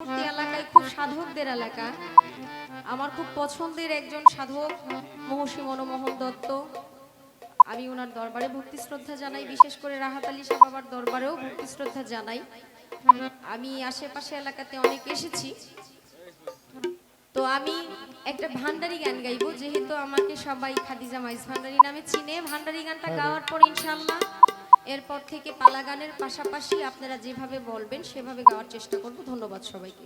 পূর্ববর্তী এলাকায় খুব সাধকদের এলাকা। আমার খুব পছন্দের একজন সাধক মহর্ষি মনমোহন দত্ত। আমি ওনার দরবারে ভক্তি শ্রদ্ধা জানাই বিশেষ করে রাহাত আলী শাহ বাবার দরবারেও ভক্তি শ্রদ্ধা জানাই। আমি আশেপাশে এলাকাতে অনেক এসেছি। তো আমি একটা ভান্ডারি গান গাইবো যেহেতু আমাকে সবাই খাদিজা মাইজ ভান্ডারি নামে চিনে। ভান্ডারি গানটা গাওয়ার পর ইনশাল্লাহ এরপর থেকে পালা গানের পাশাপাশি আপনারা যেভাবে বলবেন সেভাবে গাওয়ার চেষ্টা করব। ধন্যবাদ সবাইকে।